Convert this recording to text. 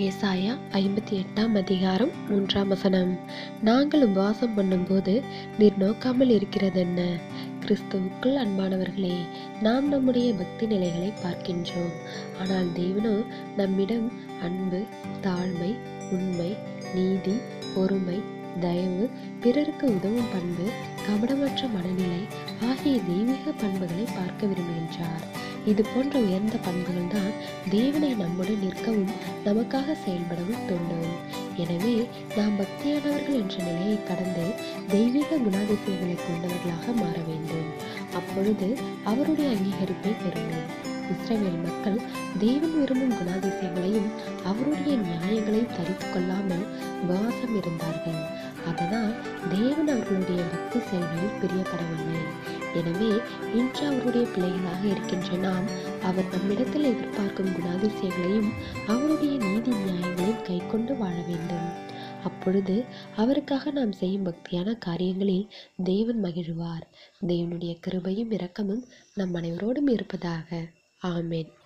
ஏசாயா ஐம்பத்தி எட்டாம் அதிகாரம் மூன்றாம் வசனம். நாங்கள் உபவாசம் பண்ணும்போது நீர் நோக்காமல் இருக்கிறது என்ன கிறிஸ்துவுக்குள் அன்பானவர்களே நாம் நம்முடைய பக்தி நிலைகளை பார்க்கின்றோம். ஆனால் தேவனோ நம்மிடம் அன்பு தாழ்மை உண்மை நீதி பொறுமை தயவு பிறருக்கு உதவும் பண்பு கபடமற்ற மனநிலை ஆகிய தெய்வீக பண்புகளை பார்க்க விரும்புகின்றார். இது போன்ற உயர்ந்த பண்புகள் தான் தேவனை நம்முடன் நிற்கவும் நமக்காக செயல்படவும் தூண்டும். எனவே நாம் பக்தியானவர்கள் என்ற நிலையை கடந்து தெய்வீக குணாதிசயங்களை கொண்டவர்களாக மாற வேண்டும். அப்பொழுது அவருடைய அங்கீகரிப்பை பெறுவோம். இஸ்ரேல் மக்கள் தேவன் விரும்பும் குணாதிசயங்களையும் அவருடைய நியாயங்களையும் தரித்து கொள்ளாமல் உபவாசம் இருந்தார்கள். அதனால் தேவன் அவர்களுடைய பக்தி செயல்களில் பிரியப்படவில்லை. எனவே இன்று அவருடைய பிள்ளைகளாக இருக்கின்ற நாம் அவர் நம்மிடத்தில் எதிர்பார்க்கும் குணாதிசயங்களையும் அவருடைய நீதி நியாயங்களையும் கைக்கொண்டு வாழ வேண்டும். அப்பொழுது அவருக்காக நாம் செய்யும் பக்தியான காரியங்களில் தேவன் மகிழ்வார். தேவனுடைய கிருபையும் இரக்கமும் நம் அனைவரோடும் இருப்பதாக. ஆமேன்.